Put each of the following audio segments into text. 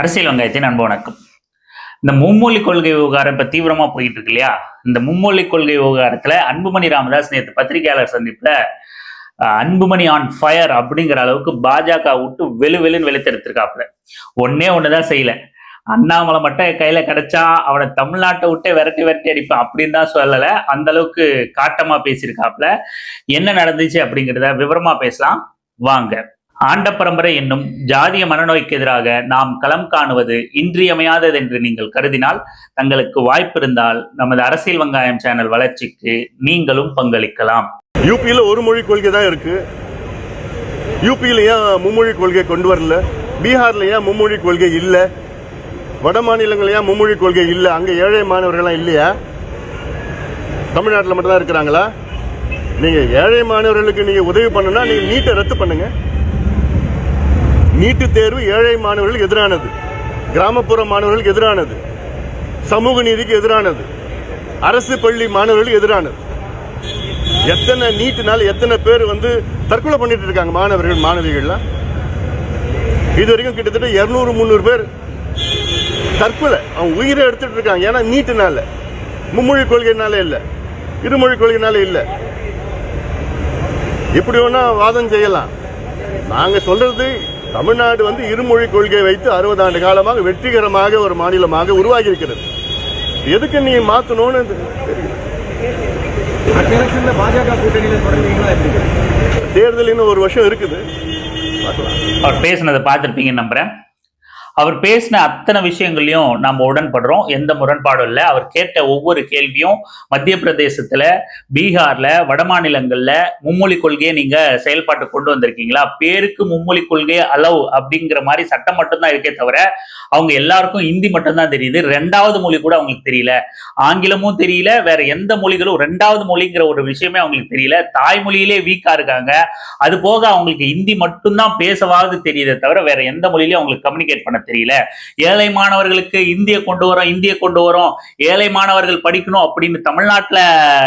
அரசியல் வங்காயத்தின் அன்பு வணக்கம். இந்த மும்மொழி கொள்கை விவகாரம் இப்போ தீவிரமாக போயிட்டு இருக்கு இல்லையா? இந்த மும்மொழி கொள்கை விவகாரத்தில் அன்புமணி ராமதாஸ் நேற்று பத்திரிகையாளர் சந்திப்பில் அன்புமணி ஆன் ஃபயர் அப்படிங்கிற அளவுக்கு பாஜக விட்டு வெளு வெளுன்னு வெளுத்தெடுத்திருக்காப்புல. ஒன்னே தான் செய்யல. அண்ணாமலை மட்டும் கையில கிடைச்சா அவனை தமிழ்நாட்டை விட்டே விரட்டி விரட்டி அடிப்பான் அப்படின்னு தான் சொல்லலை. அந்த அளவுக்கு காட்டமா பேசியிருக்காப்புல. என்ன நடந்துச்சு அப்படிங்கிறத விவரமா பேசலாம். வாங்க. ஆண்ட பரம்பரை என்னும் ஜாதிய மனநோய்க்கு எதிராக நாம் களம் காணுவது இன்றியமையாதது என்று நீங்கள் கருதினால் தங்களுக்கு வாய்ப்பு இருந்தால் நமது அரசியல் வெங்காயம் சேனல் வளர்ச்சிக்கு நீங்களும் பங்களிக்கலாம். யூபியில் ஒரு மொழி கொள்கை தான் இருக்கு. யூபியில் ஏன் மும்மொழி கொள்கை கொண்டு வரல? பீகார்ல ஏன் மும்மொழி கொள்கை இல்லை? வட மாநிலங்கள் ஏன் மும்மொழி கொள்கை இல்லை? அங்கே ஏழை மாணவர்கள்லாம் இல்லையா? தமிழ்நாட்டில் மட்டும்தான் இருக்கிறாங்களா? நீங்கள் ஏழை மாணவர்களுக்கு நீங்கள் உதவி பண்ணுன்னா நீங்கள் நீட்டை ரத்து பண்ணுங்கள் நீட்டு தேர்வு ஏழை மாணவர்களுக்கு எதிரானது. கிராமப்புற மாணவர்களுக்கு எதிரானது. சமூக நீதிக்கு எதிரானது. அரசு பள்ளி மாணவர்களுக்கு எதிரானது. எத்தனை நீட்டினால எத்தனை பேர் வந்து தற்கொலை பண்ணிட்டு இருக்காங்க மாணவர்கள் மாணவிகள்லாம்? இது வரைக்கும் கிட்டத்தட்ட இரநூறு முந்நூறு பேர் தற்கொலை. அவங்க உயிரை எடுத்துட்டு இருக்காங்க. ஏன்னா நீட்டுனால. மும்மொழி கொள்கைனால இல்லை. இருமொழி கொள்கைனால இல்லை. எப்படி வேணா வாதம் செய்யலாம். நாங்க சொல்றது தமிழ்நாடு வந்து இருமொழி கொள்கை வைத்து அறுபது ஆண்டு காலமாக வெற்றிகரமாக ஒரு மாநிலமாக உருவாகி இருக்கிறது எதுக்கு நீ எப்படி? தேர்தல் இன்னும் ஒரு வருஷம் இருக்குது. பார்க்கலாம். அவர் பேசினதை பார்த்துருப்பீங்கன்னு நம்புறேன். அவர் பேசின அத்தனை விஷயங்களையும் நம்ம உடன்படுறோம். எந்த முரண்பாடும் இல்லை. அவர் கேட்ட ஒவ்வொரு கேள்வியும் மத்திய பிரதேசத்துல பீகார்ல வடமாநிலங்களில் மும்மொழி கொள்கையை நீங்க செயல்பாட்டு கொண்டு வந்திருக்கீங்களா? பேருக்கு மும்மொழி கொள்கை அலவ் அப்படிங்கிற மாதிரி சட்டம் மட்டும்தான் இருக்கே தவிர அவங்க எல்லாருக்கும் இந்தி மட்டும்தான் தெரியுது. ரெண்டாவது மொழி கூட அவங்களுக்கு தெரியல. ஆங்கிலமும் தெரியல. வேற எந்த மொழிகளும் ரெண்டாவது மொழிங்கிற ஒரு விஷயமே அவங்களுக்கு தெரியல. தாய்மொழியிலே வீக்கா இருக்காங்க. அது போக அவங்களுக்கு இந்தி மட்டும்தான் பேசவாவது தெரியுதே தவிர வேற எந்த மொழியிலையும் அவங்களுக்கு கம்யூனிகேட் பண்ண தெரியல. ஏழை மாணவர்களுக்கு இந்திய கொண்டு வரோம் இந்திய கொண்டு வரோம் ஏழை மாணவர்கள் படிக்கணும் அப்படின்னு தமிழ்நாட்டுல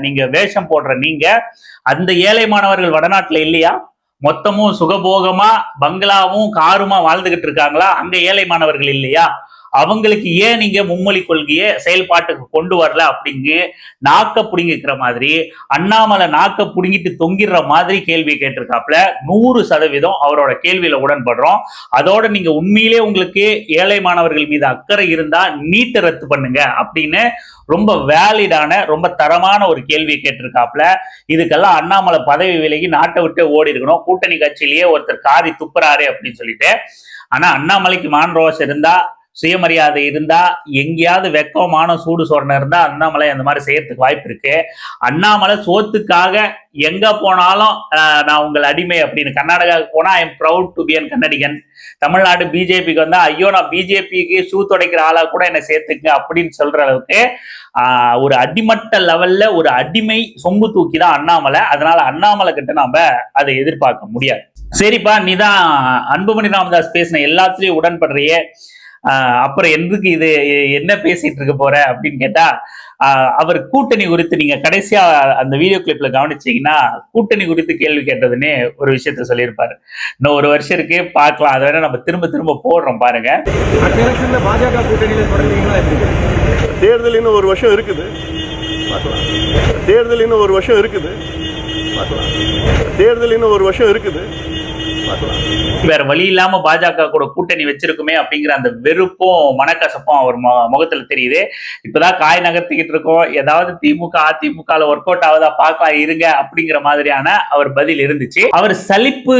நீங்க வேஷம் போடுற நீங்க அந்த ஏழை மாணவர்கள் வடநாட்டுல இல்லையா? மொத்தமும் சுகபோகமா பங்களாவும் காருமா வாழ்ந்துகிட்டு இருக்காங்களா? அங்க ஏழை மாணவர்கள் இல்லையா? அவங்களுக்கு ஏன் நீங்க மும்மொழி கொள்கையை செயல்பாட்டுக்கு கொண்டு வரல அப்படிங்கு நாக்க புடுங்கிக்கிற மாதிரி அண்ணாமலை நாக்க புடுங்கிட்டு தொங்கிடுற மாதிரி கேள்வி கேட்டிருக்காப்ல நூறு சதவீதம் அவரோட கேள்வியில உடன்படுறோம். அதோட நீங்க உண்மையிலே உங்களுக்கு ஏழை மாணவர்கள் மீது அக்கறை இருந்தா நீட்டை ரத்து பண்ணுங்க அப்படின்னு ரொம்ப வேலிடான ரொம்ப தரமான ஒரு கேள்வி கேட்டிருக்காப்ல இதுக்கெல்லாம் அண்ணாமலை பதவி விலகி நாட்டை விட்டு ஓடி இருக்கணும். கூட்டணி கட்சியிலேயே ஒருத்தர் காரி துப்புறாரு அப்படின்னு சொல்லிட்டு. ஆனா அண்ணாமலைக்கு மான் ரோஸ் இருந்தா சுயமரியாதை இருந்தா எங்கேயாவது வெக்கமான சூடு சொரணம் இருந்தா அண்ணாமலை அந்த மாதிரி செய்யறதுக்கு வாய்ப்பு இருக்கு. அண்ணாமலை சோத்துக்காக எங்க போனாலும் நான் உங்கள் அடிமை அப்படின்னு. கர்நாடகாவுக்கு போனா I am proud to be an கன்னடிகன் Tamil Nadu பிஜேபிக்கு வந்தா ஐயோ நான் பிஜேபிக்கு ஷூ துடைக்கிற ஆளா கூட என்னை சேர்த்துக்குங்க அப்படின்னு சொல்ற அளவுக்கு ஒரு அடிமட்ட லெவல்ல ஒரு அடிமை சொம்பு தூக்கி தான் அண்ணாமலை. அதனால அண்ணாமலை கிட்ட நாம அதை எதிர்பார்க்க முடியாது. சரிப்பா நீ தான் அன்புமணி ராமதாஸ் பேசின எல்லாத்துலயும் உடன்படுறியே. அப்புறம் எதுக்கு இது என்ன பேசிட்டு இருக்க போற அப்படின்னு கேட்டா அவர் கூட்டணி குறித்து நீங்க கடைசியா அந்த வீடியோ கிளிப்ல கவனிச்சீங்கன்னா கூட்டணி குறித்து கேள்வி கேட்டதுன்னே ஒரு விஷயத்த சொல்லியிருப்பாரு. இன்னும் ஒரு வருஷம் இருக்கு பார்க்கலாம். அதை வேணா நம்ம திரும்ப திரும்ப போடுறோம் பாருங்க. பாஜக தேர்தல் இன்னும் ஒரு வருஷம் இருக்குது. பார்க்கலாம். தேர்தல் இன்னும் ஒரு வருஷம் இருக்குது. பார்க்கலாம். தேர்தல் இன்னும் ஒரு வருஷம் இருக்குது. வேற வழி இல்லாம பாஜக கூட கூட்டணி வச்சிருக்குமே அப்படிங்கிற அந்த வெறுப்பும் மனக்கசப்பும் அவர் முகத்துல தெரியுது. இப்பதான் காய் நகர்த்திக்கிட்டு இருக்கோம். ஏதாவது திமுக அதிமுக ஒர்க் அவுட் ஆகுதா பார்க்கலாம். இருங்க அப்படிங்கிற மாதிரியான அவர் பதில் இருந்துச்சு. அவர் சலிப்பு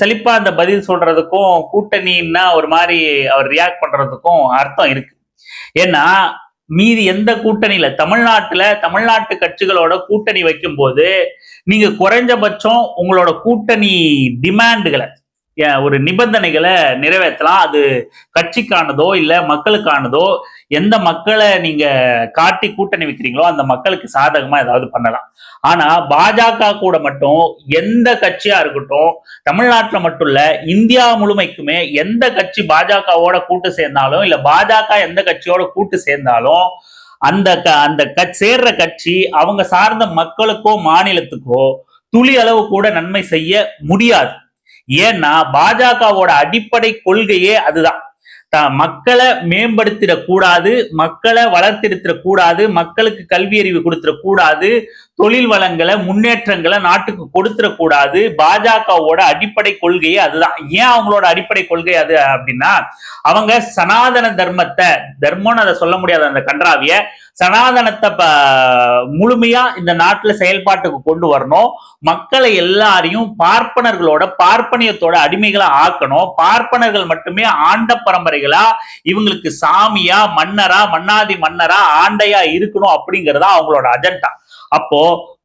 சலிப்பா அந்த பதில் சொல்றதுக்கும் கூட்டணின்னா ஒரு மாதிரி அவர் ரியாக்ட் பண்றதுக்கும் அர்த்தம் இருக்கு. ஏன்னா மீதி எந்த கூட்டணியில தமிழ்நாட்டுல தமிழ்நாட்டு கட்சிகளோட கூட்டணி வைக்கும்போது நீங்க குறைஞ்சபட்சம் உங்களோட கூட்டணி டிமாண்டுகளை ஒரு நிபந்தனைகளை நிறைவேற்றலாம். அது கட்சிக்கானதோ இல்லை மக்களுக்கானதோ எந்த மக்களை நீங்க காட்டி கூட்டணி வைக்கிறீங்களோ அந்த மக்களுக்கு சாதகமா ஏதாவது பண்ணலாம். ஆனா பாஜக கூட மட்டும் எந்த கட்சியா இருக்கட்டும் தமிழ்நாட்டில் மட்டும் இல்ல இந்தியா முழுமைக்குமே எந்த கட்சி பாஜகவோட கூட்டு சேர்ந்தாலும் இல்ல பாஜக எந்த கட்சியோட கூட்டு சேர்ந்தாலும் அந்த க- அந்த கட்சி சேர்ற கட்சி அவங்க சார்ந்த மக்களுக்கோ மாநிலத்துக்கோ துளி அளவு கூட நன்மை செய்ய முடியாது. ஏன்னா பாஜகவோட அடிப்படை கொள்கையே அதுதான். மக்களை மேம்படுத்திடக்கூடாது மக்களை வளர்த்திருத்திடக் கூடாது மக்களுக்கு கல்வி அறிவு கொடுத்துடக் கூடாது தொழில் வளங்களை முன்னேற்றங்களை நாட்டுக்கு கொடுத்துடக்கூடாது. பாஜகவோட அடிப்படை கொள்கையே அதுதான். ஏன் அவங்களோட அடிப்படை கொள்கை அது அப்படின்னா அவங்க சனாதன தர்மத்தை தர்மம்னு அதை சொல்ல முடியாது அந்த கன்றாவிய சனாதனத்தை ப- முழுமையா இந்த நாட்டுல செயல்பாட்டுக்கு கொண்டு வரணும். மக்களை எல்லாரையும் பார்ப்பனர்களோட பார்ப்பனியத்தோட அடிமைகளை ஆக்கணும். பார்ப்பனர்கள் மட்டுமே ஆண்ட பரம்பரைகளா இவங்களுக்கு சாமியா மன்னரா மன்னாதி மன்னரா ஆண்டையா இருக்கணும் அப்படிங்கறதா அவங்களோட அஜெண்டா. அப்போ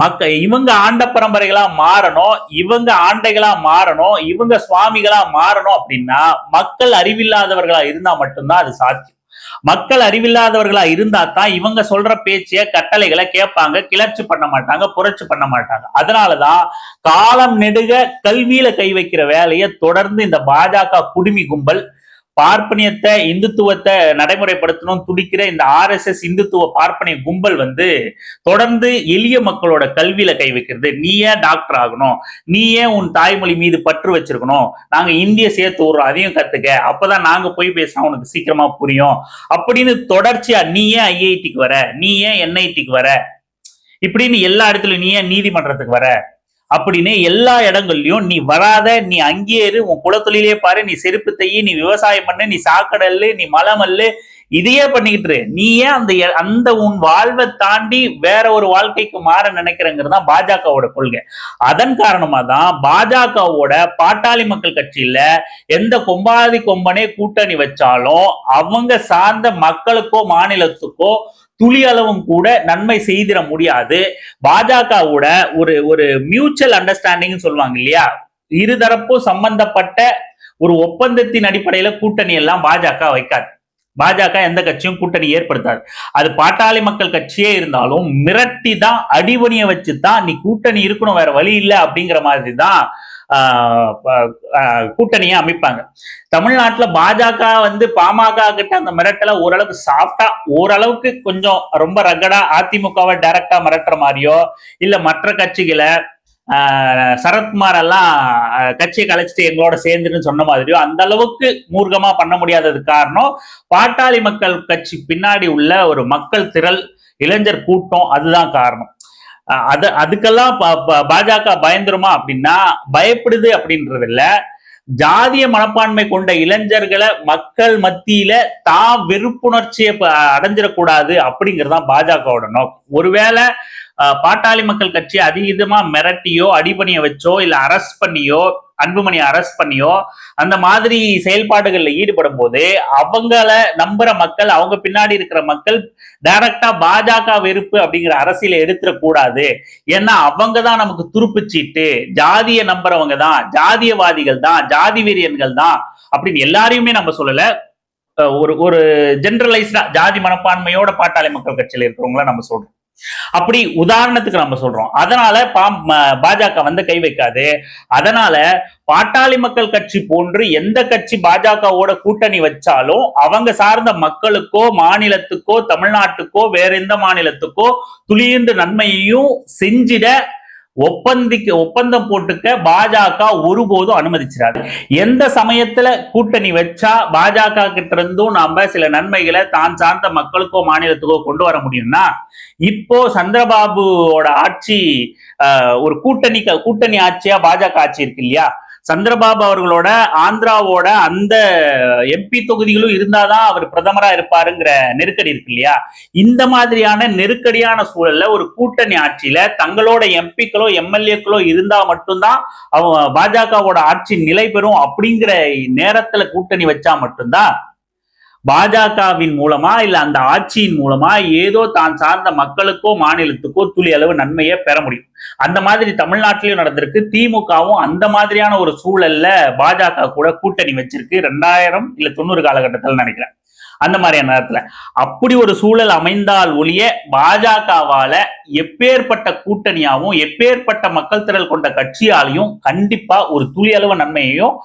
மக்க இவங்க ஆண்ட பரம்பரைகளா மாறணும் இவங்க ஆண்டைகளா மாறணும் இவங்க சுவாமிகளா மாறணும் அப்படின்னா மக்கள் அறிவில்லாதவர்களா இருந்தா மட்டும்தான் அது சாத்தியம். மக்கள் அறிவில்லாதவர்களா இருந்தா தான் இவங்க சொல்ற பேச்சைய கட்டளைகளை கேட்பாங்க கிளர்ச்சி பண்ண மாட்டாங்க புரட்சி பண்ண மாட்டாங்க. அதனாலதான் காலம் நெடுக கல்வியில கை வைக்கிற வேலையை தொடர்ந்து இந்த பாஜக குடுமி கும்பல் பார்ப்பனியத்தை இந்துத்துவத்தை நடைமுறைப்படுத்தணும் துடிக்கிற இந்த ஆர்எஸ்எஸ் இந்துத்துவ பார்ப்பனிய கும்பல் வந்து தொடர்ந்து எளிய மக்களோட கல்வியில கை வைக்கிறது. நீ ஏன் டாக்டர் ஆகணும்? நீ ஏன் உன் தாய்மொழி மீது பற்று வச்சிருக்கணும்? நாங்க இந்திய சேர்த்து விடுறோம் அதையும் கத்துக்க. அப்பதான் நாங்க போய் பேசினா உனக்கு சீக்கிரமா புரியும். அப்படின்னு தொடர்ச்சியா நீ ஏன் ஐஐடிக்கு வர? நீ ஏன் என்ஐடிக்கு வர? இப்படின்னு எல்லா இடத்துலயும் நீ ஏன் நீதிமன்றத்துக்கு வர? அப்படின்னு எல்லா இடங்கள்லயும் நீ வராத நீ அங்கேயே இரு உன் குலத்தொழிலே பாரு நீ செருப்பு தையி நீ விவசாயம் பண்ணு நீ சாக்கடல்லு நீ மலமல்லு இதையே பண்ணிக்கிட்டு நீ ஏன் அந்த அந்த உன் வாழ்வை தாண்டி வேற ஒரு வாழ்க்கைக்கு மாற நினைக்கிறங்கிறது தான் பாஜகவோட கொள்கை. அதன் காரணமா தான் பாஜகவோட பாட்டாளி மக்கள் கட்சியில எந்த கொம்பாதி கொம்பனே கூட்டணி வச்சாலும் அவங்க சார்ந்த மக்களுக்கோ மாநிலத்துக்கோ துளி அளவும் கூட நன்மை செய்திட முடியாது. பாஜகவோட ஒரு ஒரு மியூச்சுவல் அண்டர்ஸ்டாண்டிங் சொல்லுவாங்க இல்லையா? இருதரப்பும் சம்பந்தப்பட்ட ஒரு ஒப்பந்தத்தின் அடிப்படையில கூட்டணி எல்லாம் பாஜக வைக்காது. பாஜக எந்த கட்சியும் கூட்டணி ஏற்படுத்தாது. அது பாட்டாளி மக்கள் கட்சியே இருந்தாலும் மிரட்டி தான் அடிபணிய வச்சு தான் நீ கூட்டணி இருக்கணும் வேற வழி இல்லை அப்படிங்கிற மாதிரி தான் கூட்டணியை அமைப்பாங்க. தமிழ்நாட்டில் பாஜக வந்து பாமக கிட்ட அந்த மிரட்டலை ஓரளவுக்கு சாஃப்டா ஓரளவுக்கு கொஞ்சம் ரொம்ப ரகடா அதிமுகவை டைரக்டா மிரட்டுற மாதிரியோ இல்ல மற்ற கட்சிகளை சரத்குமார் எல்லாம் கட்சியை கலைச்சிட்டு எங்களோட சேர்ந்துன்னு சொன்ன மாதிரியோ அந்த அளவுக்கு மூர்க்கமா பண்ண முடியாதது காரணம் பாட்டாளி மக்கள் கட்சி பின்னாடி உள்ள ஒரு மக்கள் திரள் இளைஞர் கூட்டம் அதுதான் காரணம். அது அதுக்கெல்லாம் பாஜக பயந்துருமா அப்படின்னா பயப்படுது அப்படின்றது இல்ல ஜாதிய மனப்பான்மை கொண்ட இளைஞர்களை மக்கள் மத்தியில தான் வெறுப்புணர்ச்சியை ப- அடைஞ்சிடக்கூடாது அப்படிங்கிறது தான் பாஜகவோட நோக்கம். ஒருவேளை பாட்டாளி மக்கள் கட்சி அதிகமா மிரட்டியோ அடிபணிய வச்சோ இல்ல அரஸ்ட் பண்ணியோ அன்புமணி அரெஸ்ட் பண்ணியோ அந்த மாதிரி செயல்பாடுகள்ல ஈடுபடும் போது அவங்கள நம்புற மக்கள் அவங்க பின்னாடி இருக்கிற மக்கள் டைரக்டா பாஜக வெறுப்பு அப்படிங்கிற அரசியலை எடுத்துடக்கூடாது. ஏன்னா அவங்க தான் நமக்கு துருப்புச்சீட்டு ஜாதிய நம்புறவங்க தான் ஜாதியவாதிகள் தான் ஜாதி வெறியன்கள் தான் அப்படின்னு எல்லாரையுமே நம்ம சொல்லல. ஒரு ஒரு ஜென்ரலைஸ்டா ஜாதி மனப்பான்மையோட பாட்டாளி மக்கள் கட்சியில இருக்கிறவங்கள நம்ம சொல்றோம். அப்படி உதாரணத்துக்கு நம்ம சொல்றோம். அதனால பாஜக வந்து கை வைக்காது. அதனால பாட்டாளி மக்கள் கட்சி போன்று எந்த கட்சி பாஜகவோட கூட்டணி வச்சாலும் அவங்க சார்ந்த மக்களுக்கோ மாநிலத்துக்கோ தமிழ்நாட்டுக்கோ வேற எந்த மாநிலத்துக்கோ துளியுண்டு நன்மையையும் செஞ்சிட ஒப்பந்திக்க ஒப்பந்தம் போட்டுக்க பாஜக ஒருபோதும் அனுமதிச்சிடாது எந்த சமயத்துல கூட்டணி வச்சா பாஜக கிட்ட இருந்தும் நாம சில நன்மைகளை தான் சார்ந்த மக்களுக்கோ மாநிலத்துக்கோ கொண்டு வர முடியும்னா இப்போ சந்திரபாபுவோட ஆட்சி ஆஹ், ஒரு கூட்டணி கூட்டணி ஆட்சியா பாஜக ஆட்சி இருக்கு இல்லையா? சந்திரபாபு அவர்களோட ஆந்திராவோட அந்த எம்பி தொகுதிகளும் இருந்தாதான் அவர் பிரதமரா இருப்பாருங்கிற நெருக்கடி இருக்கு இல்லையா? இந்த மாதிரியான நெருக்கடியான சூழல்ல ஒரு கூட்டணி ஆட்சியில தங்களோட எம்பிக்களோ எம்எல்ஏக்களோ இருந்தா மட்டும்தான் அவங்க பாஜகவோட ஆட்சி நிலை பெறும் அப்படிங்கிற நேரத்துல கூட்டணி வச்சா மட்டும்தான் பாஜகவின் மூலமா இல்ல அந்த ஆட்சியின் மூலமா ஏதோ தான் சார்ந்த மக்களுக்கோ மாநிலத்துக்கோ துளி அளவு நன்மையை பெற முடியும். அந்த மாதிரி தமிழ்நாட்டிலயும் நடந்திருக்கு. திமுகவும் அந்த மாதிரியான ஒரு சூழல்ல பாஜக கூட கூட்டணி வச்சிருக்கு. ரெண்டாயிரம் இல்ல தொண்ணூறு காலகட்டத்தில் நினைக்கிறேன். அந்த மாதிரியான நேரத்துல. அப்படி ஒரு சூழல் அமைந்தால் ஒழிய பாஜகவால எப்பேற்பட்ட கூட்டணியாவும் எப்பேற்பட்ட மக்கள் திரள் கொண்ட கட்சியாலையும் கண்டிப்பா ஒரு துளியளவு நன்மையையும்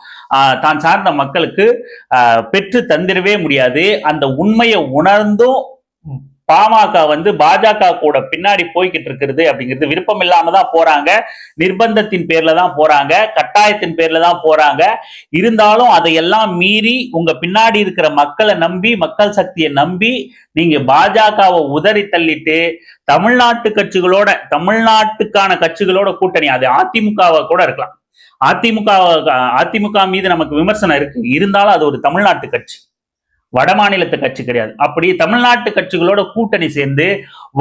தான் சார்ந்த மக்களுக்கு பெற்று தந்திரவே முடியாது. அந்த உண்மையை உணர்ந்தும் பாமக வந்து பாஜக கூட பின்னாடி போய்கிட்டு இருக்கிறது அப்படிங்கிறது விருப்பம் இல்லாம தான் போறாங்க. நிர்பந்தத்தின் பேர்ல தான் போறாங்க. கட்டாயத்தின் பேர்ல தான் போறாங்க. இருந்தாலும் அதையெல்லாம் மீறி உங்க பின்னாடி இருக்கிற மக்களை நம்பி மக்கள் சக்தியை நம்பி நீங்க பாஜகவை உதறி தள்ளிட்டு தமிழ்நாட்டு கட்சிகளோட தமிழ்நாட்டுக்கான கட்சிகளோட கூட்டணி அது அதிமுகவை கூட இருக்கலாம். அதிமுக அதிமுக மீது நமக்கு விமர்சனம் இருக்கு. இருந்தாலும் அது ஒரு தமிழ்நாட்டு கட்சி. வடமாநிலத்து கட்சி கிடையாது. அப்படி தமிழ்நாட்டு கட்சிகளோட கூட்டணி சேர்ந்து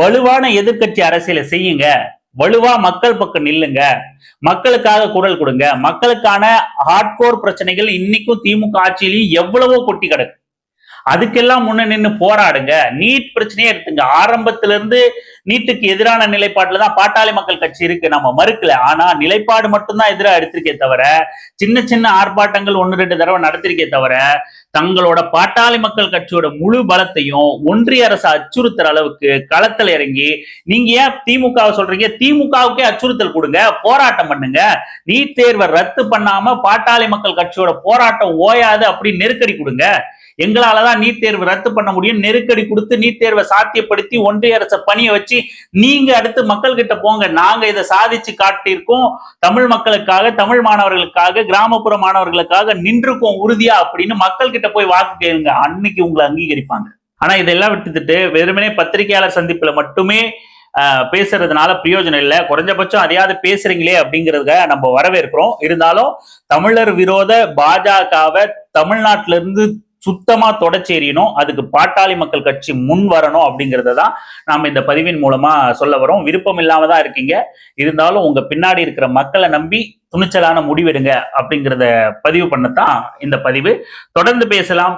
வலுவான எதிர்க்கட்சி அரசியலை செய்யுங்க. வலுவா மக்கள் பக்கம் நில்லுங்க. மக்களுக்காக குரல் கொடுங்க. மக்களுக்கான ஹார்ட்கோர் பிரச்சனைகள் இன்னைக்கும் திமுக ஆட்சியிலையும் எவ்வளவோ கொட்டி கிடக்கு. அதுக்கெல்லாம் முன்ன நின்று போராடுங்க. நீட் பிரச்சனையே எடுத்துங்க. ஆரம்பத்துல இருந்து நீட்டுக்கு எதிரான நிலைப்பாட்டுல தான் பாட்டாளி மக்கள் கட்சி இருக்கு. நம்ம மறுக்கல. ஆனா நிலைப்பாடு மட்டும்தான் எதிராக எடுத்திருக்கே தவிர சின்ன சின்ன ஆர்ப்பாட்டங்கள் ஒன்று ரெண்டு தடவை நடத்திருக்கே தவிர தங்களோட பாட்டாளி மக்கள் கட்சியோட முழு பலத்தையும் ஒன்றிய அரசு அச்சுறுத்துற அளவுக்கு களத்தில் இறங்கி நீங்க ஏன் திமுகவை சொல்றீங்க? திமுகவுக்கே அச்சுறுத்தல் கொடுங்க. போராட்டம் பண்ணுங்க. நீட் தேர்வை ரத்து பண்ணாம பாட்டாளி மக்கள் கட்சியோட போராட்டம் ஓயாது அப்படி நெருக்கடி கொடுங்க. எங்களாலதான் நீட் தேர்வு ரத்து பண்ண முடியும். நெருக்கடி கொடுத்து நீட் தேர்வை சாத்தியப்படுத்தி ஒன்றிய அரசை பணிய வச்சு நீங்க அடுத்து மக்கள் கிட்ட போங்க. நாங்க இதை சாதிச்சு காட்டியிருக்கோம். தமிழ் மக்களுக்காக தமிழ் மாணவர்களுக்காக கிராமப்புற மாணவர்களுக்காக நின்றுக்கோம் உறுதியா அப்படின்னு மக்கள் கிட்ட போய் வாக்கு கேளுங்க. அன்னைக்கு உங்களை அங்கீகரிப்பாங்க. ஆனா இதெல்லாம் விட்டுட்டு வெறுமனே பத்திரிகையாளர் சந்திப்புல மட்டுமே பேசுறதுனால பிரயோஜனம் இல்லை. குறைஞ்சபட்சம் அதையாவது பேசுறீங்களே அப்படிங்கிறத நம்ம வரவேற்கிறோம். இருந்தாலும் தமிழர் விரோத பாஜகவை தமிழ்நாட்டில இருந்து சுத்தமா தொடச்சேரியணும் அதுக்கு பாட்டாளி மக்கள் கட்சி முன் வரணும் அப்படிங்கிறத தான் நாம இந்த பதிவின் மூலமா சொல்ல வரோம். விருப்பம் இல்லாம தான் இருக்கீங்க. இருந்தாலும் உங்க பின்னாடி இருக்கிற மக்களை நம்பி துணிச்சலான முடிவெடுங்க அப்படிங்கிறத பதிவு பண்ணத்தான் இந்த பதிவு. தொடர்ந்து பேசலாம்.